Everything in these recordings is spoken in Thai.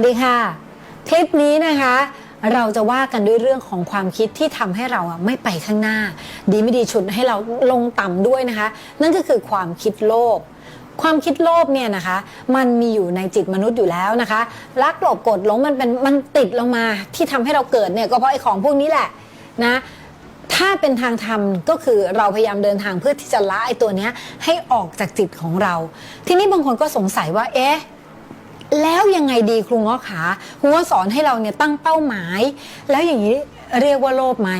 วัสดีค่ะ คลิปนี้นะคะ เราจะว่ากันด้วยเรื่องของความคิดที่ทำให้เราอะไม่ไปข้างหน้า ดีไม่ดีฉุดให้เราลงต่ำด้วยนะคะ นั่นก็คือความคิดโลภความคิดโลภเนี่ยนะคะ มันมีอยู่ในจิตมนุษย์อยู่แล้วนะคะรักโลภกรธหลงมันเป็นมันติดลงมาที่ทำให้เราเกิดเนี่ยก็เพราะไอ้ของพวกนี้แหละนะถ้าเป็นทางธรรมก็คือเราพยายามเดินทางเพื่อที่จะละไอ้ตัวเนี้ยให้ออกจากจิตของเรา ทีนี้บางคนก็สงสัยว่าเอ๊ะ แล้วยังไงดีครูง้อขาครูง้อสอนให้เราเนี่ยตั้งเป้าหมาย แล้วอย่างนี้เรียกว่าโลภไหม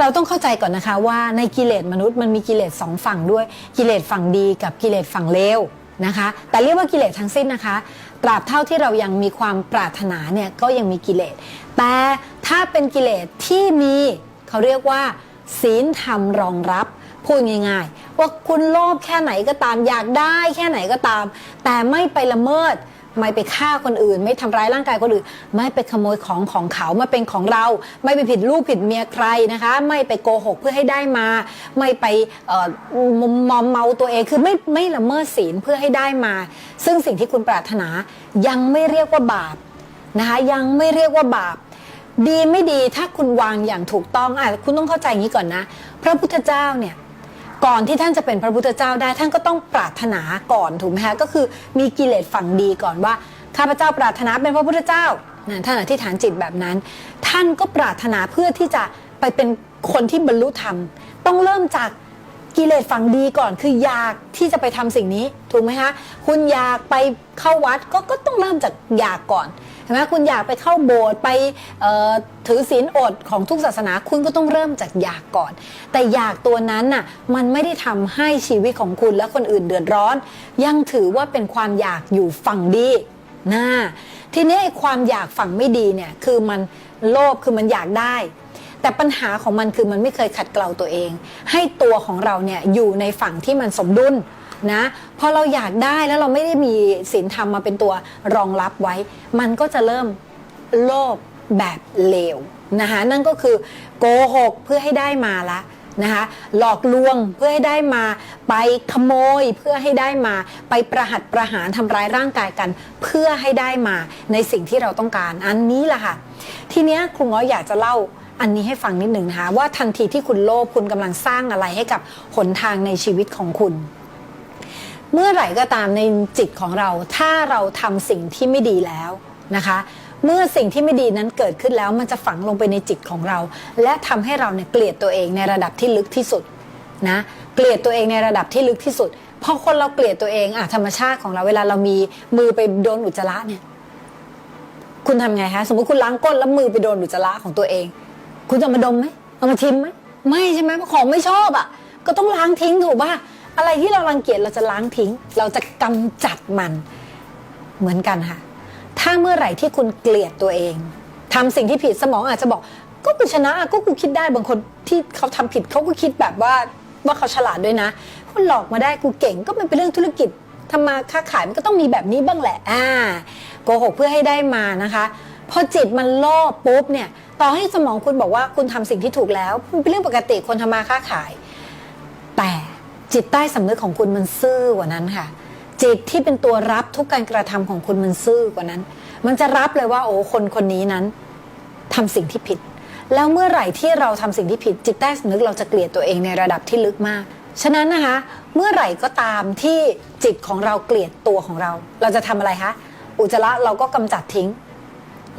เราต้องเข้าใจก่อนนะคะว่าในกิเลสมนุษย์มันมีกิเลสสองฝั่งด้วย กิเลสฝั่งดีกับกิเลสฝั่งเลวนะคะ แต่เรียกว่ากิเลสทั้งสิ้นนะคะตราบเท่าที่เรายังมีความปรารถนาเนี่ยก็ยังมีกิเลส แต่ถ้าเป็นกิเลสที่มีเขาเรียกว่า ศีลธรรมรองรับพูดง่ายๆ ว่าคุณโลภแค่ไหนก็ตามอยากได้แค่ไหนก็ตาม แต่ไม่ไปละเมิด ไม่ไปฆ่าคนอื่น ไม่ทำร้ายร่างกายคนอื่น ไม่ไปขโมยของของเขามาเป็นของเรา ไม่ไปผิดลูกผิดเมียใครนะคะ ไม่ไปโกหกเพื่อให้ได้มา ไม่ไปมมอมเมาตัวเองคือไม่ไม่ละเมิดศีลเพื่อให้ได้มา ซึ่งสิ่งที่คุณปรารถนายังไม่เรียกว่าบาปนะคะยังไม่เรียกว่าบาปดีไม่ดีถ้าคุณวางอย่างถูกต้องอะคุณต้องเข้าใจอย่างนี้ก่อนนะ พระพุทธเจ้าเนี่ย ก่อนที่ท่านจะเป็นพระพุทธเจ้าได้ ท่านก็ต้องปรารถนาก่อนถูกไหมคะก็คือมีกิเลสฝั่งดีก่อนว่า ข้าพเจ้าปรารถนาเป็นพระพุทธเจ้านะท่านอธิษฐานจิตแบบนั้น ท่านก็ปรารถนาเพื่อที่จะไปเป็นคนที่บรรลุธรรม ต้องเริ่มจากกิเลสฝั่งดีก่อนคืออยากที่จะไปทำสิ่งนี้ถูกไหมคะคุณอยากไปเข้าวัดก็ก็ต้องเริ่มจากอยากก่อน เห็นไหมคุณอยากไปเข้าโบสถ์ไปถือศีลอดของทุกศาสนาคุณก็ต้องเริ่มจากอยากก่อน แต่อยากตัวนั้นน่ะมันไม่ได้ทำให้ชีวิตของคุณและคนอื่นเดือดร้อน ยังถือว่าเป็นความอยากอยู่ฝั่งดีนะทีนี้ไอ้ความอยากฝั่งไม่ดีเนี่ยคือมันโลภคือมันอยากได้ แต่ปัญหาของมันคือมันไม่เคยขัดเกลาตัวเอง ให้ตัวของเราเนี่ยอยู่ในฝั่งที่มันสมดุล นะพอเราอยากได้แล้วเราไม่ได้มีศีลธรรมมาเป็นตัวรองรับไว้ มันก็จะเริ่มโลภแบบเลวนะคะนั่นก็คือโกหกเพื่อให้ได้มาละนะคะหลอกลวงเพื่อให้ได้มาไปขโมยเพื่อให้ได้มาไปประหัตประหารทำร้ายร่างกายกัน เพื่อให้ได้มาในสิ่งที่เราต้องการ อันนี้แหละค่ะทีเนี้ยครูง้ออยากจะเล่าอันนี้ให้ฟังนิดหนึ่งนะคะว่าทันทีที่คุณโลภคุณกำลังสร้างอะไรให้กับหนทางในชีวิตของคุณ เมื่อไหร่ก็ตามในจิตของเรา ถ้าเราทำสิ่งที่ไม่ดีแล้วนะคะ เมื่อสิ่งที่ไม่ดีนั้นเกิดขึ้นแล้วมันจะฝังลงไปในจิตของเรา และทำให้เราเนี่ยเกลียดตัวเองในระดับที่ลึกที่สุดนะเกลียดตัวเองในระดับที่ลึกที่สุดพอคนเราเกลียดตัวเองอะธรรมชาติของเราเวลาเรามีมือไปโดนอุจจาระเนี่ย คุณทำไงคะสมมติคุณล้างก้นแล้วมือไปโดนอุจจาระของตัวเอง คุณจะมาดมไหมเอามาชิมไหมไม่ใช่ไหมของไม่ชอบอะก็ต้องล้างทิ้งถูกป่ะ อะไรที่เรารังเกียจเราจะล้างทิ้ง เราจะกำจัดมันเหมือนกันค่ะ ถ้าเมื่อไหร่ที่คุณเกลียดตัวเองทำสิ่งที่ผิดสมองอาจจะบอก ก็กูชนะก็กูคิดได้บางคนที่เขาทำผิดเขาก็คิดแบบว่าว่าเขาฉลาดด้วยนะคุณหลอกมาได้กูเก่งก็มันเป็นเรื่องธุรกิจทำมาค้าขายมันก็ต้องมีแบบนี้บ้างแหละอ่าโกหกเพื่อให้ได้มานะคะพอจิตมันโลภปุ๊บเนี่ย ต่อให้สมองคุณบอกว่าคุณทำสิ่งที่ถูกแล้วมันเป็นเรื่องปกติคนทำมาค้าขาย แต่ จิตใต้สำนึกของคุณมันซื่อกว่านั้นค่ะ จิตที่เป็นตัวรับทุกการกระทำของคุณมันซื่อกว่านั้น มันจะรับเลยว่า โอ้คนคนนี้นั้นทำสิ่งที่ผิด แล้วเมื่อไหร่ที่เราทำสิ่งที่ผิด จิตใต้สำนึกเราจะเกลียดตัวเองในระดับที่ลึกมาก ฉะนั้นนะคะ เมื่อไหร่ก็ตามที่จิตของเราเกลียดตัวของเรา เราจะทำอะไรคะอุจจาระเราก็กำจัดทิ้ง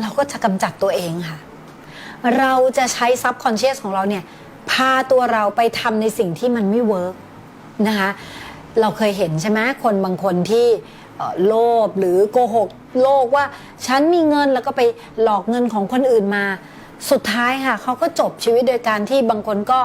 เราก็จะกำจัดตัวเองค่ะ เราจะใช้ซับคอนเชียสของเราเนี่ยพาตัวเราไปทำในสิ่งที่มันไม่เวิร์ก นะคะเราเคยเห็นใช่ไหมคนบางคนที่โลภหรือโกหกโลกว่าฉันมีเงินแล้วก็ไปหลอกเงินของคนอื่นมา สุดท้ายค่ะเขาก็จบชีวิตโดยการที่บางคนก็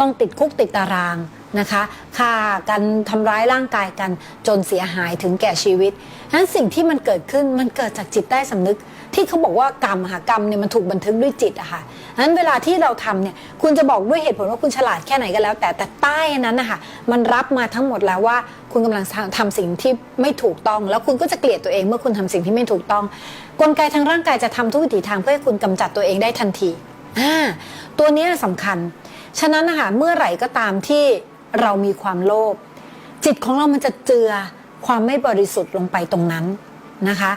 ต้องติดคุกติดตารางนะคะฆ่ากันทำร้ายร่างกายกันจนเสียหายถึงแก่ชีวิตนั้นสิ่งที่มันเกิดขึ้นมันเกิดจากจิตใต้สำนึก ที่เขาบอกว่ากรรมอะค่ะกรรมเนี่ยมันถูกบันทึกด้วยจิตอะค่ะ นั้นเวลาที่เราทำเนี่ยคุณจะบอกด้วยเหตุผลว่าคุณฉลาดแค่ไหนก็แล้ว แต่แต่ใต้นั้นนะคะมันรับมาทั้งหมดแล้วว่า คุณกำลังทำสิ่งที่ไม่ถูกต้อง แล้วคุณก็จะเกลียดตัวเองเมื่อคุณทำสิ่งที่ไม่ถูกต้อง กลไกทางร่างกายจะทำทุกวิถีทางเพื่อให้คุณกำจัดตัวเองได้ทันทีอ่าตัวนี้ยสำคัญ ฉะนั้นนะคะเมื่อไหร่ก็ตามที่เรามีความโลภจิตของเรามันจะเจือความไม่บริสุทธิ์ลงไปตรงนั้นนะคะ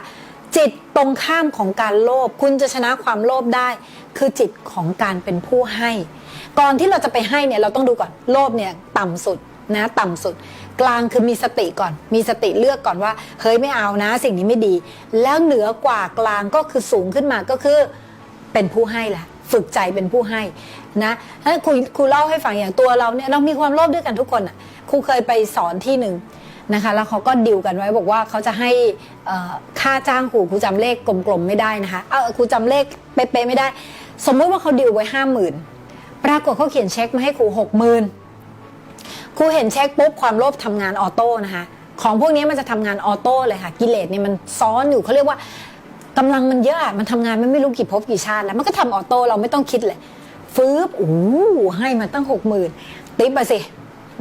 จิตตรงข้ามของการโลภคุณจะชนะความโลภได้ คือจิตของการเป็นผู้ให้ ก่อนที่เราจะไปให้เนี่ยเราต้องดูก่อนโลภเนี่ยต่ำสุดนะต่ำสุด กลางคือมีสติก่อน มีสติเลือกก่อนว่า เฮ้ยไม่เอานะ สิ่งนี้ไม่ดี แล้วเหนือกว่ากลางก็คือสูงขึ้นมาก็คือเป็นผู้ให้แหละฝึกใจเป็นผู้ให้นะถ้าครูครูเล่าให้ฟังอย่างตัวเราเนี่ยเรามีความโลภด้วยกันทุกคนอะครูเคยไปสอนที่หนึ่ง นะคะ แล้วเขาก็ดิวกันไว้บอกว่าเขาจะให้ค่าจ้างครูครูจำเลขกลมๆไม่ได้นะคะเออครูจำเลขเป๊ะๆไม่ได้ สมมุติว่าเขาดิวไว้ห้าหมื่นปรากฏเขาเขียนเช็คมาให้ครูหกหมื่นครูเห็นเช็คปุ๊บความโลภทำงานออโต้นะคะ ของพวกนี้มันจะทำงานออโต้เลยค่ะ กิเลสเนี่ยมันซ้อนอยู่เขาเรียกว่ากำลังมันเยอะอะมันทำงานมันไม่รู้กี่ภพกี่ชาติแล้วมันก็ทำออโต้เราไม่ต้องคิดเลยฟืบโอ้โหให้มาตั้งหกหมื่นติ๊บไปสิ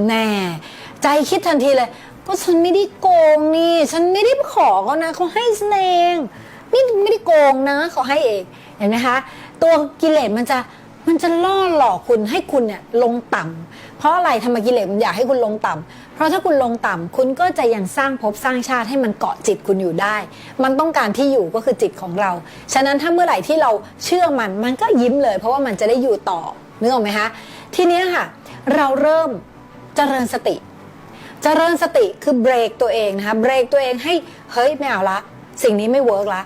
แน่ใจคิดทันทีเลย ก็ฉันไม่ได้โกงนี่ ฉันไม่ได้ขอเขานะเขาให้ฉันเองไม่ไม่ได้โกงนะเขาให้เองเห็นไหมคะ ตัวกิเลสมันจะมันจะล่อหลอกคุณให้คุณเนี่ยลงต่ำเพราะอะไรทำไมกิเลสมันอยากให้คุณลงต่ำเพราะถ้าคุณลงต่ำคุณก็จะยังสร้างภพสร้างชาติให้มันเกาะจิตคุณอยู่ได้ มันต้องการที่อยู่ก็คือจิตของเรา ฉะนั้นถ้าเมื่อไหร่ที่เราเชื่อมันมันก็ยิ้มเลย เพราะว่ามันจะได้อยู่ต่อนึกออกไหมคะทีนี้ค่ะ เราเริ่มเจริญสติ เจริญสติคือเบรกตัวเองนะคะเบรกตัวเองให้เฮ้ยไม่เอาละ สิ่งนี้ไม่เวิร์กละ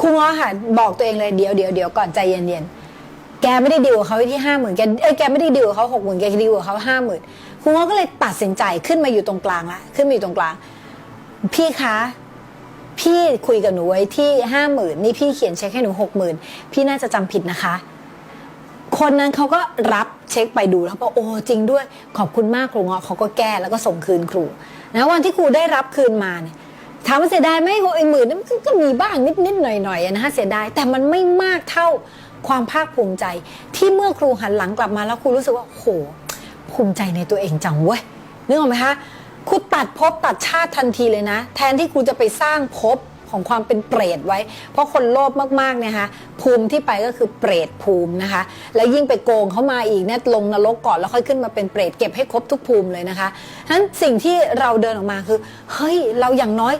ครูง้อค่ะบอกตัวเองเลยเดี๋ยวเดี๋ยวเดี๋ยวก่อนใจเย็นๆแกไม่ได้ดีลกับเขาที่ห้าหมื่นแกเอ้ยแกไม่ได้ดีลกับเขาหกหมื่นแกดีลกับเขาห้าหมื่นครูง้อก็เลยตัดสินใจขึ้นมาอยู่ตรงกลางละขึ้นมาอยู่ตรงกลาง พี่คะพี่คุยกับหนูไว้ที่ห้าหมื่นนี่พี่เขียนเช็คให้หนูหกหมื่นพี่น่าจะจำผิดนะคะ คนนั้นเขาก็รับเช็คไปดูแล้วบอกโอ้จริงด้วยขอบคุณมากครูเงาะเขาก็แก้แล้วก็ส่งคืนครูนะวันที่ครูได้รับคืนมาเนี่ยถามว่าเสียดายไหมโอ้ยหมื่นนั้นก็มีบ้างนิดนิดๆหน่อยหน่อยๆนะฮะเสียดายแต่มันไม่มากเท่าความภาคภูมิใจ ที่เมื่อครูหันหลังกลับมาแล้วครูรู้สึกว่าโหภูมิใจในตัวเองจังเว้ยนึกออกไหมคะครูตัดภพตัดชาติทันทีเลยนะ แทนที่ครูจะไปสร้างภพ ของความเป็นเปรตไว้ เพราะคนโลภมากๆเนี่ยนะคะภูมิที่ไปก็คือเปรตภูมินะคะ แล้วยิ่งไปโกงเขามาอีกเนี่ยลงนรกก่อนแล้วค่อยขึ้นมาเป็นเปรตเก็บให้ครบทุกภูมิเลยนะคะฉะนั้นสิ่งที่เราเดินออกมาคือเฮ้ยเราอย่างน้อย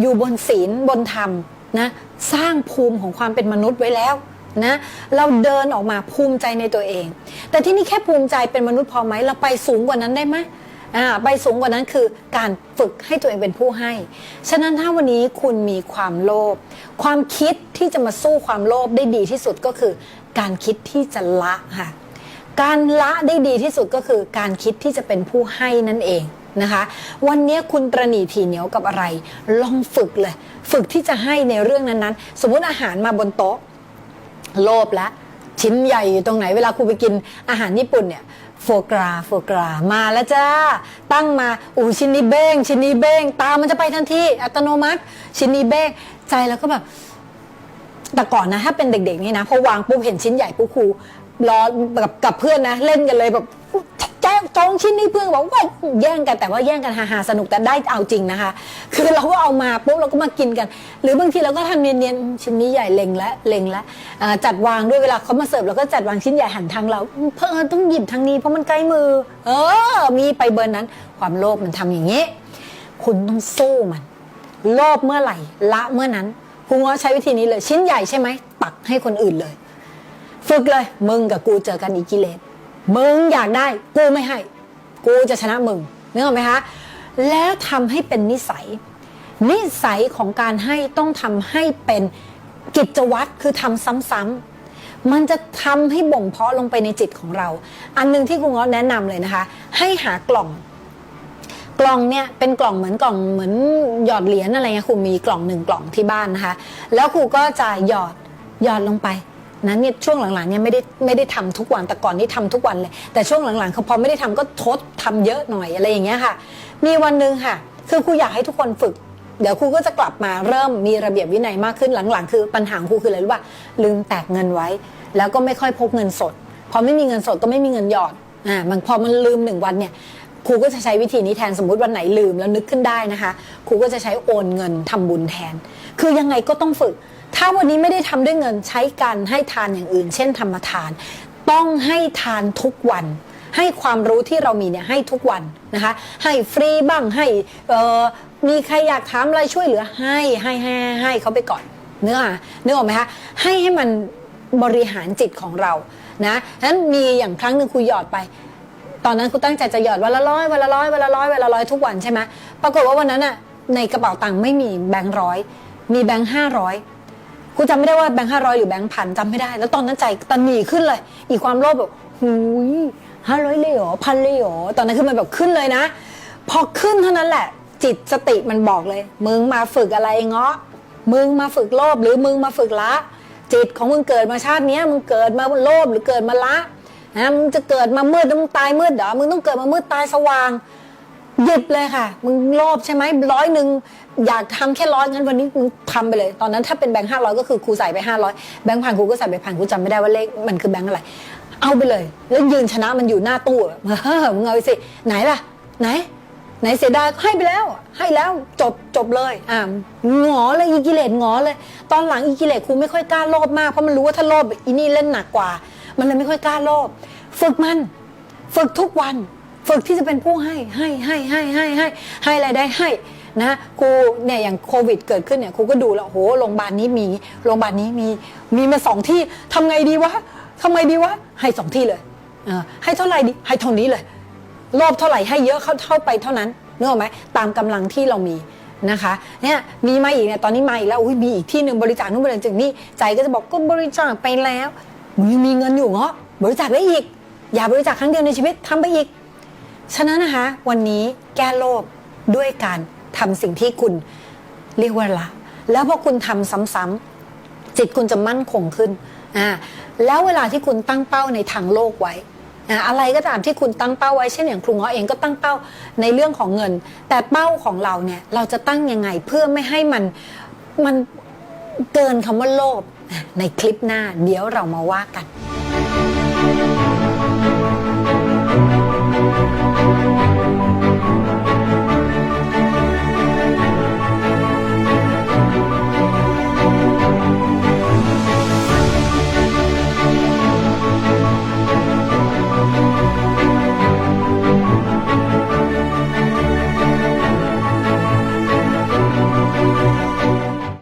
อยู่บนศีลบนธรรมนะสร้างภูมิของความเป็นมนุษย์ไว้แล้วนะเราเดินออกมาภูมิใจในตัวเอง แต่ที่นี่แค่ภูมิใจเป็นมนุษย์พอไหมเราไปสูงกว่านั้นได้ไหม อ่าไปสูงกว่านั้นคือการฝึกให้ตัวเองเป็นผู้ให้ ฉะนั้นถ้าวันนี้คุณมีความโลภความคิดที่จะมาสู้ความโลภได้ดีที่สุดก็คือ การคิดที่จะละค่ะการละได้ดีที่สุดก็คือการคิดที่จะเป็นผู้ให้นั่นเองนะคะ วันนี้คุณตระหนี่ถี่เหนียวกับอะไร ลองฝึกเลย ฝึกที่จะให้ในเรื่องนั้นๆ สมมุติอาหารมาบนโต๊ะ โลภแล้วชิ้นใหญ่อยู่ตรงไหนเวลาครูไปกินอาหารญี่ปุ่นเนี่ย โฟกราโฟกรามาแล้วจ้า ตั้งมาอูชิ้นนี้เบ้งชิ้นนี้เบ้งตามันจะไปทันทีอัตโนมัติ ชิ้นนี้เบ้งใจแล้วก็แบบ แต่ก่อนนะ ถ้าเป็นเด็กๆนี่นะพอวางปุ๊บเห็นชิ้นใหญ่ปุ๊บครูล้อกับกับเพื่อนนะ เล่นกันเลยแบบ จงจองชิ้นนี้เพื่อนบอกว่าแย่งกันแต่ว่าแย่งกันฮาๆสนุกแต่ได้เอาจริงนะคะ คือเราก็เอามาปุ๊บเราก็มากินกัน หรือบางทีเราก็ทำเนียนๆชิ้นนี้ใหญ่เล็งและเล็งและจัดวางด้วยเวลาเขามาเสิร์ฟเราก็จัดวางชิ้นใหญ่หันทางเรา เพิ่นต้องหยิบทางนี้เพราะมันใกล้มือ เออ มีไปเบอร์นั้น ความโลภมันทำอย่างนี้ คุณต้องสู้มัน โลภเมื่อไหร่ละเมื่อนั้นครูง้อใช้วิธีนี้เลย ชิ้นใหญ่ใช่ไหมตักให้คนอื่นเลย ฝึกเลยมึงกับกูเจอกันอีกกิเลส มึงอยากได้กูไม่ให้ กูจะชนะมึงนึกออกไหมคะแล้วทำให้เป็นนิสัย นิสัยของการให้ต้องทำให้เป็นกิจวัตรคือทำซ้ำๆมันจะทำให้บ่มเพาะลงไปในจิตของเรา อันหนึงที่ครูง้อแนะนำเลยนะคะ ให้หากล่อง กล่องเนี่ยเป็นกล่องเหมือนกล่องเหมือนหยอดเหรียญอะไรเงี้ยครูมีกล่องหนึ่งกล่องที่บ้านนะคะ แล้วครูก็จะหยอดหยอดลงไป นั้นเนี่ยช่วงหลังๆเนี่ยไม่ได้ไม่ได้ทำทุกวันแต่ก่อนนี่ทำทุกวันเลย แต่ช่วงหลังๆเขาพอไม่ได้ทำก็ทดทำเยอะหน่อยอะไรอย่างเงี้ยค่ะ มีวันหนึ่งค่ะ คือครูอยากให้ทุกคนฝึก เดี๋ยวครูก็จะกลับมาเริ่มมีระเบียบวินัยมากขึ้นหลังๆ คือปัญหาของครูคืออะไรรู้ป่ะลืมแตกเงินไว้ แล้วก็ไม่ค่อยพกเงินสด พอไม่มีเงินสดก็ไม่มีเงินหยอดอ่ามันพอมันลืมหนึ่งวันเนี่ย ครูก็จะใช้วิธีนี้แทนสมมติวันไหนลืมแล้วนึกขึ้นได้นะคะ ครูก็จะใช้โอนเงินทำบุญแทน คือยังไงก็ต้องฝึก ถ้าวันนี้ไม่ได้ทำด้วยเงินใช้การให้ทานอย่างอื่น เช่นธรรมทาน ต้องให้ทานทุกวัน ให้ความรู้ที่เรามีเนี่ยให้ทุกวันนะคะ ให้ฟรีบ้างให้เออมีใครอยากถามอะไรช่วยเหลือให้ให้ให้ให้เขาไปก่อนเนื้ออกนึกออกไหมคะให้ให้มันบริหารจิตของเรานะนั้นมีอย่างครั้งหนึ่งครูหยอดไป ตอนนั้นครูตั้งใจจะหยอดวันละร้อยวันละร้อยวันละร้อยวันละร้อยทุกวันใช่ไหมปรากฏว่าวันนั้นอะในกระเป๋าตังค์ไม่มีแบงค์ร้อยมีแบงค์ห้าร้อยครูจำไม่ได้ว่าแบงค์ห้าร้อยหรือแบงค์พันจำไม่ได้ แล้วตอนนั้นใจตันหนีขึ้นเลย อีกความโลภแบบหูยห้าร้อยเลยเหรอพันเลยเหรอตอนนั้นคือมันแบบขึ้นเลยนะ พอขึ้นเท่านั้นแหละ จิตสติมันบอกเลย มึงมาฝึกอะไรเงาะมึงมาฝึกโลภหรือมึงมาฝึกละ จิตของมึงเกิดมาชาตินี้มึงเกิดมาโลภหรือเกิดมาละ นะมึงจะเกิดมามืดมึงตายมืดเหรอมึงต้องเกิดมามืดตายสว่างหยิบเลยค่ะ มึงโลภใช่ไหมร้อยหนึ่งอยากทำแค่ร้อยงั้นวันนี้มึงทำไปเลย ตอนนั้นถ้าเป็นแบงค์ห้าร้อยก็คือครูใส่ไปห้าร้อยแบงค์พันครูก็ใส่ไปพันครูจำไม่ได้ว่าเลขมันคือแบงค์อะไร เอาไปเลย แล้วยืนชนะมันอยู่หน้าตู้เฮ้อมึงเอาไปสิไหนล่ะ ไหน ไหนเสียดายให้ไปแล้ว ให้แล้วจบจบเลยอ่าหงอเลยอีกิเลสหงอเลย ตอนหลังอีกิเลสครูไม่ค่อยกล้าโลภมากเพราะมันรู้ว่าถ้าโลภอีนี่เล่นหนักกว่า มันเลยไม่ค่อยกล้าโลภฝึกมัน ฝึกทุกวัน ฝึกที่จะเป็นผู้ให้ให้ให้ให้ให้ให้ให้อะไรได้ให้นะครูเนี่ยอย่างโควิดเกิดขึ้นเนี่ยครูก็ดูแล้วโหโรงพยาบาลนี้มีโรงพยาบาลนี้มีมีมาสองที่ทำไงดีวะทำไงดีวะให้สองที่เลยเออให้เท่าไหร่ดีให้เท่านี้เลย รอบเท่าไหร่ให้เยอะเข้าเท่าไปเท่านั้นนึกออกไหมตามกำลังที่เรามีนะคะเนี่ยมีมาอีกเนี่ยตอนนี้มาอีกแล้วอุ้ยมีอีกที่หนึ่งบริจาคนู่นบริจาคนี่ใจก็จะบอกก็บริจาคไปแล้ว มึงยังมีเงินอยู่เงาะบริจาคได้อีก อย่าบริจาคครั้งเดียวในชีวิตทำไปอีก ฉะนั้นนะคะ วันนี้แก้โลภด้วยการทำสิ่งที่คุณเรียกว่าละแล้วพอคุณทำซ้ำๆจิตคุณจะมั่นคงขึ้นอ่าแล้วเวลาที่คุณตั้งเป้าในทางโลกไว้อ่าอะไรก็ตามที่คุณตั้งเป้าไว้เช่นอย่างครูง้อเองก็ตั้งเป้าในเรื่องของเงิน แต่เป้าของเราเนี่ยเราจะตั้งยังไงเพื่อไม่ให้มันมันเกินคำว่าโลภ ในคลิปหน้าเดี๋ยวเรามาว่ากัน